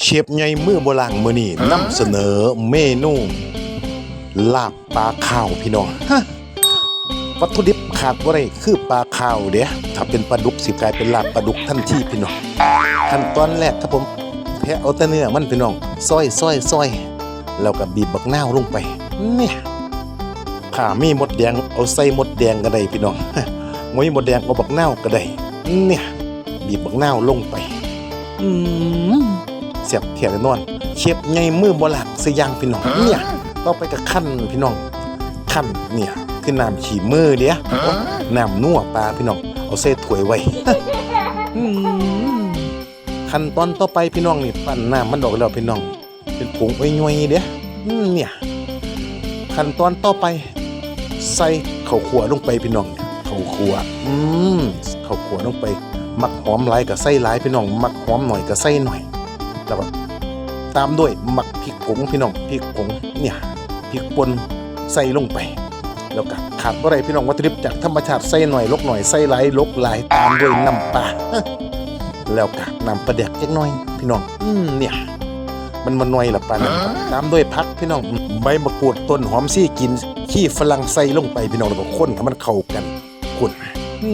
เชฟใหญ่มือโบราณมื้อนี้นำเสนอเมนูลาบปลาข้าวพี่น้องฮะวัตถุดิบขาดบ่ได้คือปลาข้าวเด้ถ้าเป็นปลาดุกสิกลายเป็นลาบปลาดุกทันทีพี่น้องขั้นตอนแรกครับผมแพะเอาแต่เนื้อมันพี่น้องซอยซอยซอยแล้วก็บีบบักนาวลงไปเนี่ยถ้ามีหมดแดงเอาใส่หมดแดงก็ได้พี่น้องฮะมยหมดแดงเอาบักนาวก็ได้เนี่ยบีบบักนาวลงไป อืม เสียบเทียนนอนเชฟไงมือโบราณสยางพี่น้องเนี่ยต่อไปก็ขั้นพี่น้องขั้นเนี่ยคือน้ำฉีมือเดียน้ำนัวปลาพี่น้องเอาเส้ถ้วยไว้อืมขั้นตอนต่อไปพี่น้องนี่ปั้นน้ำมันดอกแล้วพี่น้อง เป็นผงไอ้ย่อยๆเดียอืมเนี่ยขั้นตอนต่อไป ใส่ข้าวขัวลงไปพี่น้องข้าวขัวอืมข้าวขัวลงไป มักหอมหลายกับใส่หลายพี่น้อง มักหอมหน่อยกับใส่หน่อย แล้วก็ตามด้วยมักพริกผงพี่น้องพริกผงเนี่ยพริกป่นใส่ลงไป แล้วก็ขาดบ่ได้พี่น้องวัตถุดิบจากธรรมชาติใส่หน่อยลกหน่อยใส่หลายลกหลายตามด้วยน้ำปลาแล้วก็น้ำปลาแดกจักหน่อย พี่น้องอืมเนี่ยมันมันหน่อยละปลาเนี่ยตามด้วยพักพี่น้องใบมะกรูดต้นหอมซี่กินขี้ฝรั่งใส่ลงไปพี่น้องแล้วก็คนให้มันเข้ากันคนอื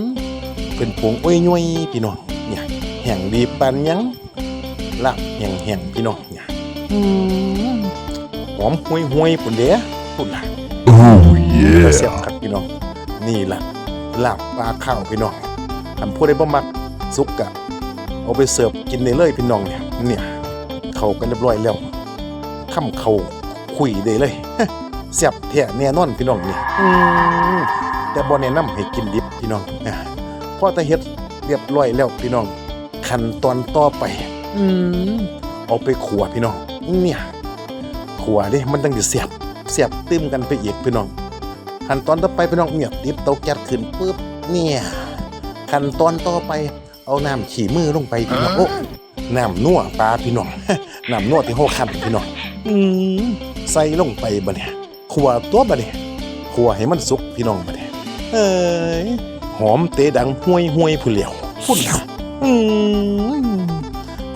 มเป็นผงอ้อยย่อยพี่น้องเนี่ยแห่งดีปันยัง ลาบแห่งแห่งพี่น้องเนี่ยอืมหอมห่วยห่วยปุ่นเด้ปุ่นล่ะ Oh ก็เสียบ yeah. ครับพี่น้องนี่ล่ะลาบปลาข้าวพี่น้องทำพูดได้บ่มักสุกกะเอาไปเสิร์ฟกินได้เลยพี่น้องเนี่ยเนี่ยเข้ากันเรียบร้อยแล้วค่ำเข้าคุยได้เลยเสียบแท้แน่นอนพี่น้องนี่อืมแต่บ่แนะนำให้กินดิบพี่น้องอ่าพอแตะเฮ็ดเรียบร้อยแล้วพี่น้องขั้นตอนต่อไป อืมเอาไปขัวพี่น้อง เนี่ยขัวดิมันตั้งจะเสียบเสียบตึมกันไปอีกพี่น้องขั้นตอนต่อไปพี่น้องเนี่ยติดเตาแก๊สขึ้นปุ๊บเนี่ยขั้นตอนต่อไปเอาน้ำขี่มือลงไปพี่น้องโอ้น้ำนัวปลาพี่น้องน้ำนัวที่ห้อคันพี่น้องอืมใส่ลงไปบ่เนี่ยขัวตัวบ่เนี่ยขัวให้มันสุกพี่น้องบ่เนี่ยเอ้ยหอมเตะดังห้วยห้วยผู้เหลียวพุ่นล่ะอืม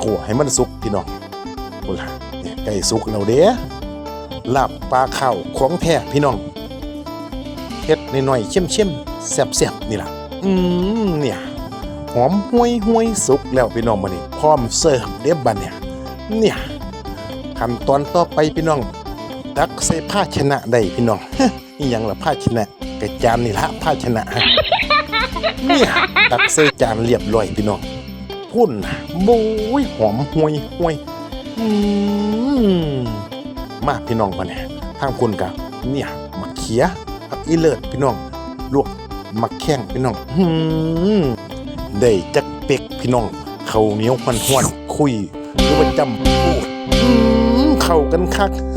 ขัวให้มันสุกพี่น้องพุ่นล่ะเนี่ยไก่สุกแล้วเด้ลาบปลาข้าวของแท้พี่น้องเฮ็ดน้อยๆเข้มๆแซ่บๆนี่ล่ะ อืมเนี่ยหอมห้วยห้วยสุกแล้วพี่น้องมานี่พร้อมเสิร์ฟเรียบบัดเนี่ยเนี่ยขั้นตอนต่อไปพี่น้องตักใส่ภาชนะได้พี่น้องนี่ยังละภาชนะกระจานนี่ละภาชนะฮะเนี่ยตักใส่จานเรียบร้อยพี่น้อง พุ่นบุ้ยหอมห่วยห่วยมมาพี่น้องมาเนี่ยทางคุณกับเนี่ยมักเขียผักอีเลิศพี่น้องลวกมักแข้งพี่น้องอืมได้จักเป็กพี่น้องเขาเหนียวควันหวนคุยหรือว่าจำพูดเข้ากันคักฮ